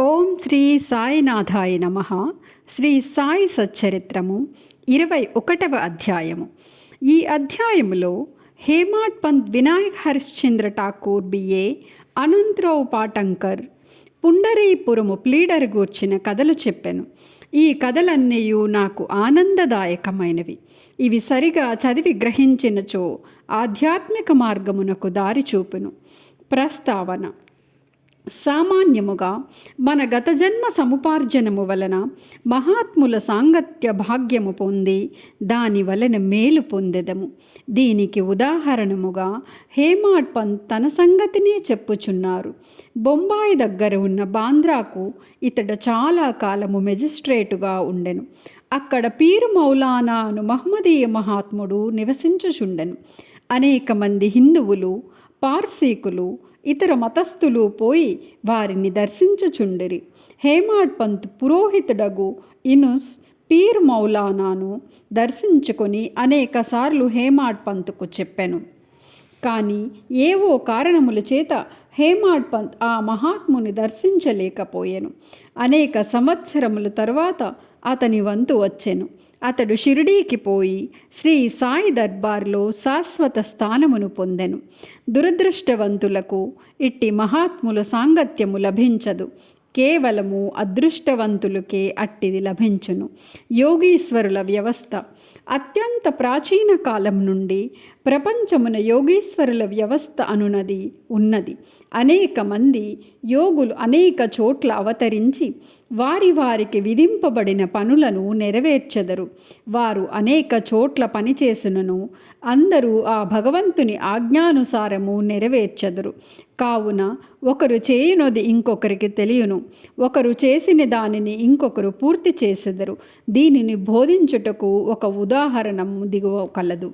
ఓం శ్రీ సాయినాథాయ నమ. శ్రీ సాయి సచ్చరిత్రము ఇరవై ఒకటవ అధ్యాయము. ఈ అధ్యాయములో హేమాడ్ పంత్ వినాయక్ హరిశ్చంద్ర ఠాకూర్ బిఏ అనంతరావు పాటంకర్ పుండరీపురము ప్లీడర్ గూర్చిన కథలు చెప్పాను. ఈ కథలన్నీ నాకు ఆనందదాయకమైనవి. ఇవి సరిగా చదివి గ్రహించినచో ఆధ్యాత్మిక మార్గమునకు దారి చూపును. ప్రస్తావన సామాన్యముగా మన గత జన్మ సముపార్జనము వలన మహాత్ముల సాంగత్య భాగ్యము పొంది దాని వలన మేలు పొందెదము. దీనికి ఉదాహరణముగా హేమాడ్ పంత్ తన సంగతినే చెప్పుచున్నారు. బొంబాయి దగ్గర ఉన్న బాంద్రాకు ఇతడు చాలా కాలము మెజిస్ట్రేటుగా ఉండెను. అక్కడ పీరు మౌలానా అను మహమ్మదీయ మహాత్ముడు నివసించుచుండెను. అనేక మంది హిందువులు పార్సీకులు ఇతర మతస్థులు పోయి వారిని దర్శించుచుండిరి. హేమాడ్ పంత్ పురోహితుడగు ఇనుస్ పీర్ మౌలానాను దర్శించుకొని అనేకసార్లు హేమాడ్ పంత్కు చెప్పాను. కానీ ఏవో కారణముల చేత హేమాడ్ పంత్ ఆ మహాత్ముని దర్శించలేకపోయాను. అనేక సంవత్సరముల తర్వాత అతని వంతు వచ్చెను. అతడు షిరిడీకి పోయి శ్రీ సాయి దర్బార్లో శాశ్వత స్థానమును పొందెను. దురదృష్టవంతులకు ఇట్టి మహాత్ముల సాంగత్యము లభించదు. కేవలము అదృష్టవంతులకే అట్టిది లభించును యోగీశ్వరుల వ్యవస్థ అత్యంత ప్రాచీన కాలం నుండి ప్రపంచమున యోగీశ్వరుల వ్యవస్థ అనునది ఉన్నది అనేక మంది యోగులు అనేక చోట్ల అవతరించి వారి వారికి విధింపబడిన పనులను నెరవేర్చెదరు. వారు అనేక చోట్ల పనిచేసినను అందరూ ఆ భగవంతుని ఆజ్ఞానుసారము నెరవేర్చెదరు. కావున ఒకరు చేయునది ఇంకొకరికి తెలియను. ఒకరు చేసిన దానిని ఇంకొకరు పూర్తి చేసెదరు. దీనిని బోధించుటకు ఒక ఉదాహరణము దిగువ కలదు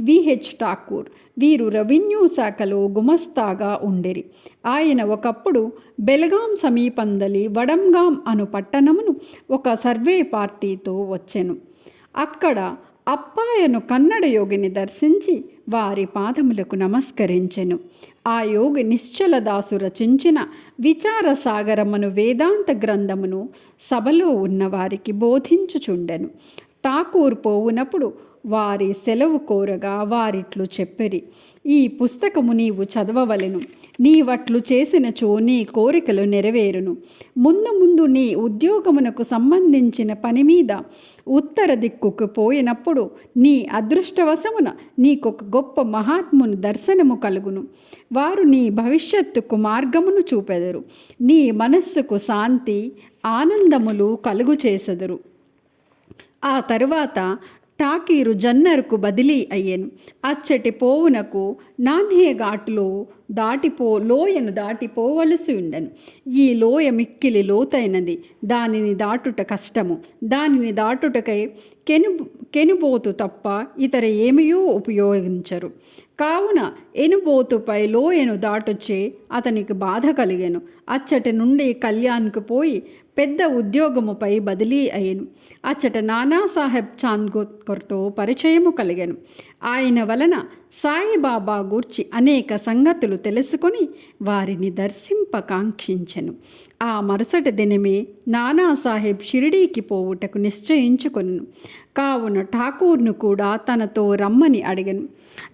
విహెచ్ ఠాకూర్. వీరు రెవెన్యూ శాఖలో గుమస్తాగా ఉండిరి. ఆయన ఒకప్పుడు బెల్గాం సమీపందలి వడంగాం అను పట్టణమును ఒక సర్వే పార్టీతో వచ్చెను. అక్కడ అప్పాయను కన్నడ యోగిని దర్శించి వారి పాదములకు నమస్కరించెను. ఆ యోగి నిశ్చలదాసు రచించిన విచార సాగరమును వేదాంత గ్రంథమును సభలో ఉన్నవారికి బోధించుచుండెను. ఠాకూర్ పోవునప్పుడు వారి సెలవు కోరగా వారిట్లు చెప్పిరి. ఈ పుస్తకము నీవు చదవవలెను. నీవట్లు చేసినచో నీ కోరికలు నెరవేరును. ముందు ముందు నీ ఉద్యోగమునకు సంబంధించిన పని మీద ఉత్తర దిక్కుకు పోయినప్పుడు నీ అదృష్టవశమున నీకొక గొప్ప మహాత్ముని దర్శనము కలుగును. వారు నీ భవిష్యత్తుకు మార్గమును చూపెదరు. నీ మనస్సుకు శాంతి ఆనందములు కలుగు చేసెదరు. ఆ తరువాత టాకీరు జన్నర్కు బదిలీ అయ్యాను. అచ్చటి పోవునకు నాన్హే ఘాటులో దాటిపో లోయను దాటిపోవలసి ఉండను. ఈ లోయ మిక్కిలి లోతైనది. దానిని దాటుట కష్టము. దానిని దాటుటకై కెను కెనుబోతు తప్ప ఇతర ఏమయూ ఉపయోగించరు. కావున ఎనుబోతుపై లోయను దాటొచ్చే అతనికి బాధ కలిగాను. అచ్చటి నుండి కళ్యాణ్కు పోయి పెద్ద ఉద్యోగముపై బదిలీ అయ్యాను. అచ్చట నానాసాహెబ్ చాన్గోత్కర్తో పరిచయము కలిగాను. ఆయన వలన సాయిబాబా గూర్చి అనేక సంగతులు తెలుసుకొని వారిని దర్శింపకాంక్షించెను ఆ మరుసటి దినమే నానాసాహెబ్ షిరిడీకి పోవుటకు నిశ్చయించుకొను కావున ఠాకూర్ను కూడా తనతో రమ్మని అడిగను.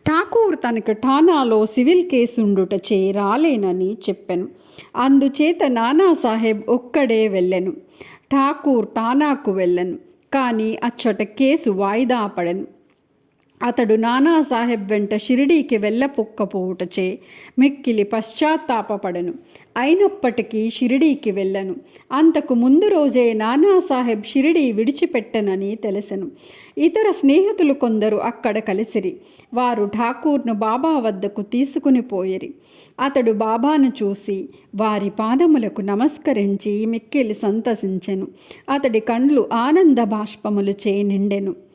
ఠాకూర్ తనకు ఠానాలో సివిల్ కేసుండుటచే రాలేనని చెప్పాను. అందుచేత నానాసాహెబ్ ఒక్కడే వెళ్ళను. ఠాకూర్ ఠానాకు వెళ్ళను. కానీ అచ్చట కేసు వాయిదా పడను. అతడు నానాసాహెబ్ వెంట షిరిడీకి వెళ్ళపొక్కపోవుటచే మిక్కిలి పశ్చాత్తాపపడను. అయినప్పటికీ షిరిడీకి వెళ్ళను. అంతకు ముందు రోజే నానాసాహెబ్ షిరిడీ విడిచిపెట్టనని తెలిసెను. ఇతర స్నేహితులు కొందరు అక్కడ కలిసిరి. వారు ఠాకూర్ను బాబా వద్దకు తీసుకుని పోయిరి. అతడు బాబాను చూసి వారి పాదములకు నమస్కరించి మిక్కిలి సంతసించెను. అతడి కండ్లు ఆనంద బాష్పములు చే నిండెను.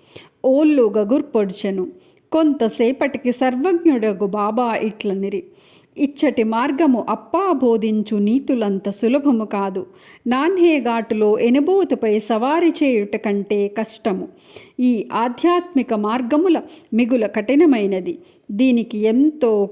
ఓళ్ళు గగుర్పొడ్చెను కొంతసేపటికి సర్వజ్ఞుడగు బాబా ఇట్లనిరి ఇచ్చటి మార్గము అప్పా బోధించు నీతులంత సులభము కాదు. నాన్హే ఘాటులో ఎనుబోతుపై సవారి చేయుట కంటే కష్టము. ఈ ఆధ్యాత్మిక మార్గముల మిగుల కఠినమైనది. దీనికి ఎంతో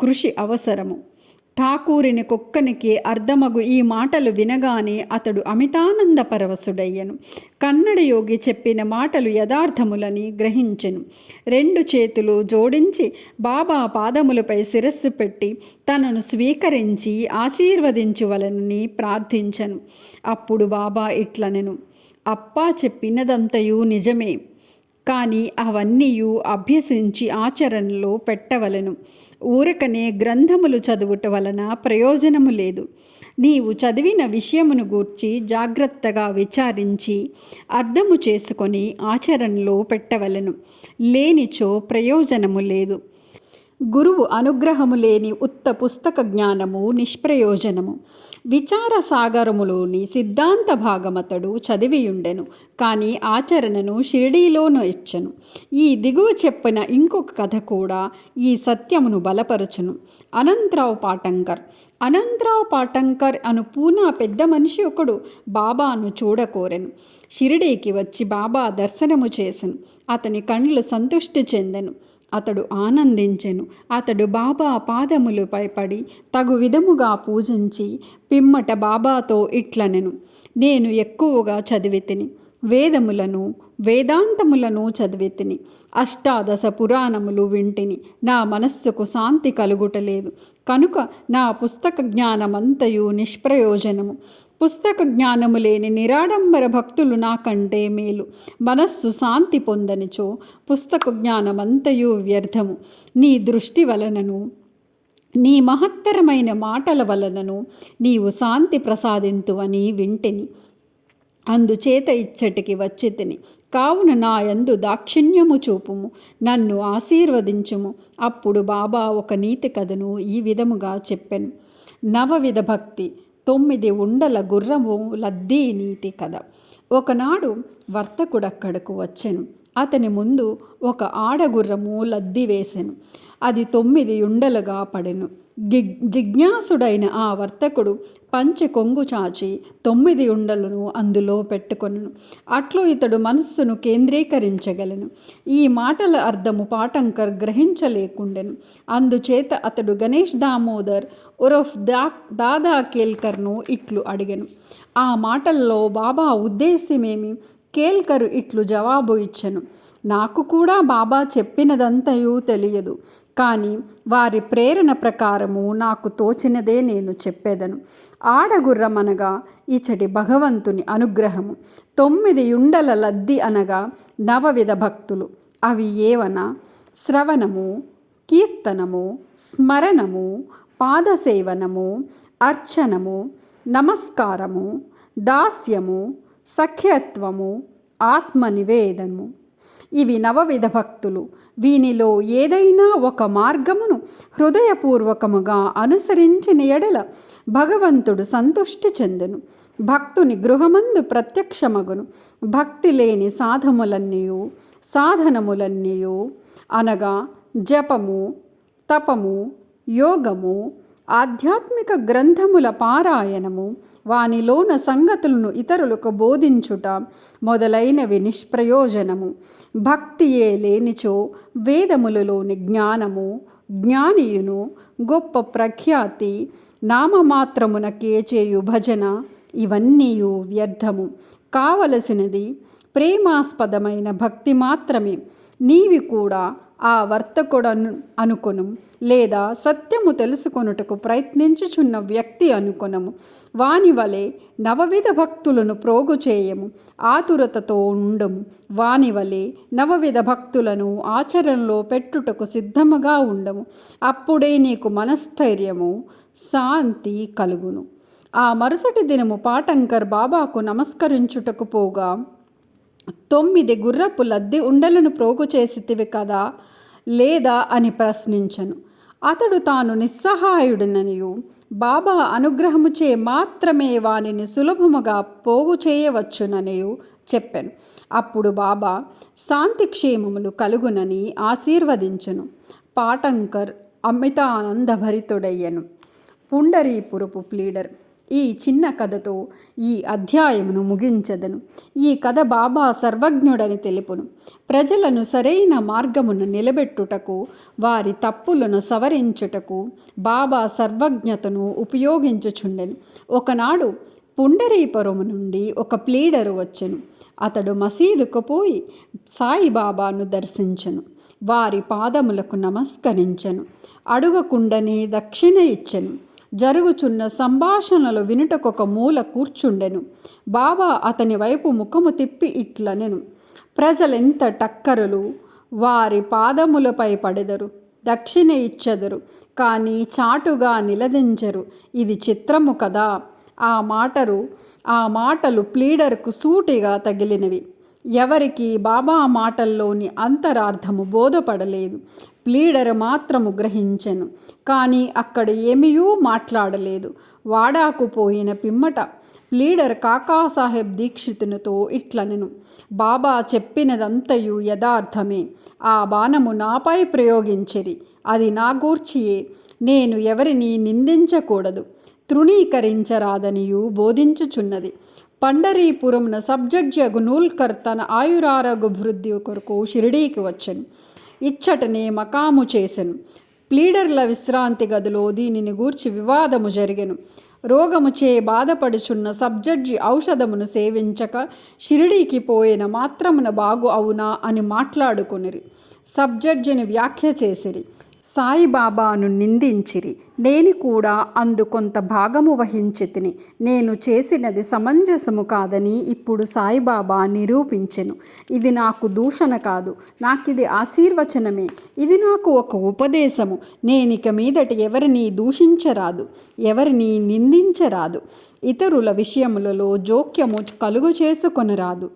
కృషి అవసరము. ఠాకూరిని కుక్కనికి అర్ధమగు ఈ మాటలు వినగానే అతడు అమితానంద పరవశుడయ్యను. కన్నడ యోగి చెప్పిన మాటలు యథార్థములని గ్రహించెను. రెండు చేతులు జోడించి బాబా పాదములపై శిరస్సు పెట్టి తనను స్వీకరించి ఆశీర్వదించువలనని ప్రార్థించను. అప్పుడు బాబా ఇట్లనెను. అప్పా చెప్పినదంతయు నిజమే. కానీ అవన్నీయు అభ్యసించి ఆచరణలో పెట్టవలను. ఊరకనే గ్రంథములు చదువుట వలన ప్రయోజనము లేదు. నీవు చదివిన విషయమును గూర్చి జాగ్రత్తగా విచారించి అర్థము చేసుకొని ఆచరణలో పెట్టవలను. లేనిచో ప్రయోజనము లేదు. గురువు అనుగ్రహము లేని ఉత్త పుస్తక జ్ఞానము నిష్ప్రయోజనము. విచార సాగరములోని సిద్ధాంత భాగమతడు చదివియుండెను కానీ ఆచరణను షిరిడీలోను ఇచ్చను. ఈ దిగువ చెప్పిన ఇంకొక కథ కూడా ఈ సత్యమును బలపరచును. అనంతరావు పాటంకర్. అనంతరావు పాటంకర్ అను పూనా పెద్ద మనిషి ఒకడు బాబాను చూడకోరెను. షిరిడీకి వచ్చి బాబా దర్శనము చేసెను. అతని కండ్లు సంతృష్టి చెందెను. అతడు ఆనందించెను. అతడు బాబా పాదములపై పడి తగు విధముగా పూజించి పిమ్మట బాబాతో ఇట్లనెను. నేను ఎక్కువగా చదివితిని. వేదములను వేదాంతములను చదివితిని. అష్టాదశ పురాణములు వింటిని. నా మనస్సుకు శాంతి కలుగుటలేదు. కనుక నా పుస్తక జ్ఞానమంతయు నిష్ప్రయోజనము. పుస్తక జ్ఞానము లేని నిరాడంబర భక్తులు నాకంటే మేలు. మనస్సు శాంతి పొందనిచో పుస్తక జ్ఞానమంతయు వ్యర్థము. నీ దృష్టి వలనను నీ మహత్తరమైన మాటల వలనను నీవు శాంతి ప్రసాదింతువని వింటిని. అందుచేత ఇచ్చటికి వచ్చితిని. కావున నా యందు దాక్షిణ్యము చూపుము. నన్ను ఆశీర్వదించుము. అప్పుడు బాబా ఒక నీతి కథను ఈ విధముగా చెప్పెను. నవవిధ భక్తి. తొమ్మిది ఉండల గుర్రము లద్దీ నీతి కథ. ఒకనాడు వర్తకుడక్కడకు వచ్చెను. అతని ముందు ఒక ఆడగుర్రము లద్ది వేసెను. అది తొమ్మిది ఉండలుగా పడెను. జిజ్ఞాసుడైన ఆ వర్తకుడు పంచె కొంగు చాచి తొమ్మిది ఉండలను అందులో పెట్టుకొనను. అట్లు ఇతడు మనస్సును కేంద్రీకరించగలను. ఈ మాటల అర్థము పాటంకర్ గ్రహించలేకుండెను. అందుచేత అతడు గణేష్ దామోదర్ ఉరఫ్ దా దాదా కేల్కర్ను ఇట్లు అడిగను. ఆ మాటల్లో బాబా ఉద్దేశ్యమేమి కేల్కరు ఇట్లు జవాబు ఇచ్చెను. నాకు కూడా బాబా చెప్పినదంతయు తెలియదు. కానీ వారి ప్రేరణ ప్రకారము నాకు తోచినదే నేను చెప్పేదను. ఆడగుర్రమనగా ఇచ్చటి భగవంతుని అనుగ్రహము. తొమ్మిది యుండల లద్ది అనగా నవవిధ భక్తులు. అవి ఏవన? శ్రవణము కీర్తనము స్మరణము పాదసేవనము అర్చనము నమస్కారము దాస్యము సఖ్యత్వము ఆత్మనివేదనము ఇవి నవవిధ భక్తులు. వీనిలో ఏదైనా ఒక మార్గమును హృదయపూర్వకముగా అనుసరించిన ఎడల భగవంతుడు సంతుష్టి చెందును. భక్తుని గృహమందు ప్రత్యక్షమగును. భక్తి లేని సాధములన్నీయు సాధనములన్నీయు అనగా జపము తపము యోగము ఆధ్యాత్మిక గ్రంథముల పారాయణము వానిలోన సంగతులను ఇతరులకు బోధించుట మొదలైనవి నిష్ప్రయోజనము. భక్తియే లేనిచో వేదములలోని జ్ఞానము జ్ఞానియును గొప్ప ప్రఖ్యాతి నామమాత్రమునకే చేయు భజన ఇవన్నీయు వ్యర్థము. కావలసినది ప్రేమాస్పదమైన భక్తి మాత్రమే. నీవి కూడా ఆ వర్తకుడను అనుకొను లేదా సత్యము తెలుసుకొనుటకు ప్రయత్నించుచున్న వ్యక్తి అనుకొనము. వాని వలె నవవిధ భక్తులను ప్రోగు చేయము. ఆతురతతో ఉండము. వాని వలె నవవిధ భక్తులను ఆచరణలో పెట్టుటకు సిద్ధముగా ఉండము. అప్పుడే నీకు మనస్థైర్యము శాంతి కలుగును. ఆ మరుసటి దినము పాటంకర్ బాబాకు నమస్కరించుటకు పోగా తొమ్మిది గుర్రపు లద్ది ఉండలను ప్రోగు చేసితివి కదా లేదా అని ప్రశ్నించను. అతడు తాను నిస్సహాయుడిననియు. బాబా అనుగ్రహముచే మాత్రమే వానిని సులభముగా పోగు చేయవచ్చుననియు చెప్పాను. అప్పుడు బాబా శాంతి క్షేమములు కలుగునని ఆశీర్వదించును. పాటంకర్ అమితానందభరితుడయ్యను. పుండరీపురపు ప్లీడర్ ఈ చిన్న కథతో ఈ అధ్యాయమును ముగించదను. ఈ కథ బాబా సర్వజ్ఞుడని తెలుపును. ప్రజలను సరైన మార్గమును నిలబెట్టుటకు వారి తప్పులను సవరించుటకు బాబా సర్వజ్ఞతను ఉపయోగించుచుండెను. ఒకనాడు పుండరీపురము నుండి ఒక ప్లీడరు వచ్చెను. అతడు మసీదుకు పోయి సాయిబాబాను దర్శించను. వారి పాదములకు నమస్కరించెను. అడుగకుండనే దక్షిణ ఇచ్చెను. జరుగుచున్న సంభాషణలు వినుటకొక మూల కూర్చుండెను. బాబా అతని వైపు ముఖము తిప్పి ఇట్లనెను. ప్రజలెంత టక్కరులు వారి పాదములపై పడెదరు దక్షిణ ఇచ్చెదరు కానీ చాటుగా నిలదించరు. ఇది చిత్రము కదా. ఆ మాటలు ఆ మాటలు ప్లీడర్కు సూటిగా తగిలినవి. ఎవరికి బాబా మాటల్లోని అంతరార్థము బోధపడలేదు. ప్లీడర్ మాత్రము గ్రహించెను. కానీ అక్కడ ఏమీయూ మాట్లాడలేదు. వాడాకు పోయిన పిమ్మట ప్లీడర్ కాకాసాహెబ్ దీక్షితునితో ఇట్లనెను. బాబా చెప్పినదంతయు యథార్థమే. ఆ బాణము నాపై ప్రయోగించిరి. అది నా గూర్చియే. నేను ఎవరిని నిందించకూడదు. తృణీకరించరాదనియు బోధించుచున్నది. పండరీపురమున సబ్జడ్జగు నూల్కర్ తన ఆయురారోగ్యభివృద్ధి కొరకు షిరిడీకి వచ్చాను. ఇచ్చటనే మకాము చేసెను. ప్లీడర్ల విశ్రాంతి గదిలో దీనిని గూర్చి వివాదము జరిగెను. రోగముచే బాధపడుచున్న సబ్జడ్జి ఔషధమును సేవించక షిరిడీకి పోయిన మాత్రమున బాగు అవునా అని మాట్లాడుకొనిరి. సబ్జడ్జిని వ్యాఖ్య చేసిరి. సాయిబాబాను నిందించిరి. నేను కూడా అందు కొంత భాగము వహించితిని. నేను చేసినది సమంజసము కాదని ఇప్పుడు సాయిబాబా నిరూపించెను. ఇది నాకు దూషణ కాదు. నాకు ఇది ఆశీర్వచనమే. ఇది నాకు ఒక ఉపదేశము. నేనిక మీదటి ఎవరిని దూషించరాదు. ఎవరిని నిందించరాదు. ఇతరుల విషయములలో జోక్యము కలుగు చేసుకొనరాదు.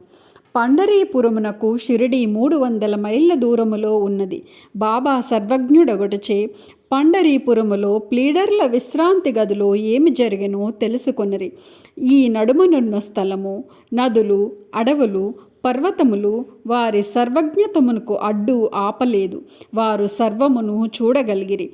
పండరీపురమునకు షిరిడి మూడు వందల మైళ్ళ దూరములో ఉన్నది. బాబా సర్వజ్ఞుడొకటిచే పండరీపురములో ప్లీడర్ల విశ్రాంతి గదిలో ఏమి జరిగినో తెలుసుకున్నది ఈ నడుమనున్న స్థలము నదులు అడవులు పర్వతములు వారి సర్వజ్ఞతమునకు అడ్డు ఆపలేదు. వారు సర్వమును చూడగలిగిరి.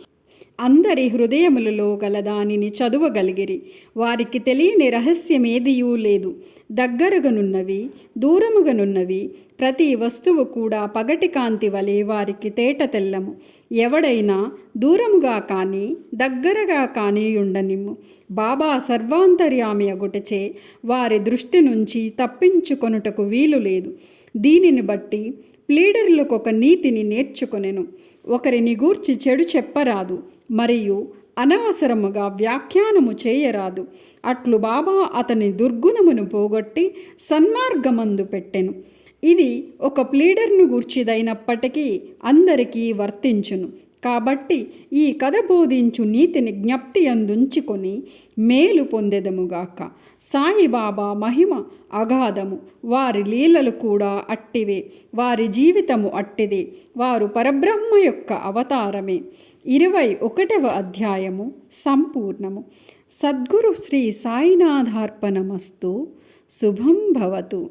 అందరి హృదయములలో గల దానిని చదువగలిగిరి. వారికి తెలియని రహస్యమేదియూ లేదు. దగ్గరగనున్నవి దూరముగనున్నవి ప్రతి వస్తువు కూడా పగటి కాంతి వలె వారికి తేట తెల్లము. ఎవడైనా దూరముగా కానీ దగ్గరగా కానీ ఉండనిమ్ము బాబా సర్వాంతర్యామి అగుటచే వారి దృష్టి నుంచి తప్పించుకొనుటకు వీలు లేదు. దీనిని బట్టి ప్లీడర్లకు ఒక నీతిని నేర్చుకొనెను. ఒకరిని గూర్చి చెడు చెప్పరాదు మరియు అనవసరముగా వ్యాఖ్యానము చేయరాదు. అట్లు బాబా అతని దుర్గుణమును పోగొట్టి సన్మార్గమందు పెట్టెను. ఇది ఒక ప్లీడర్ను గూర్చిదైనప్పటికీ అందరికీ వర్తించును. కాబట్టి ఈ కథ బోధించు నీతిని జ్ఞప్తి అందుంచుకొని మేలు పొందెదముగాక సాయిబాబా మహిమ అగాధము. వారి లీలలు కూడా అట్టివే. వారి జీవితము అట్టిదే. వారు పరబ్రహ్మ యొక్క అవతారమే. ఇరవై ఒకటవ అధ్యాయము సంపూర్ణము. సద్గురు శ్రీ సాయినాథార్పణమస్తు. శుభం భవతు.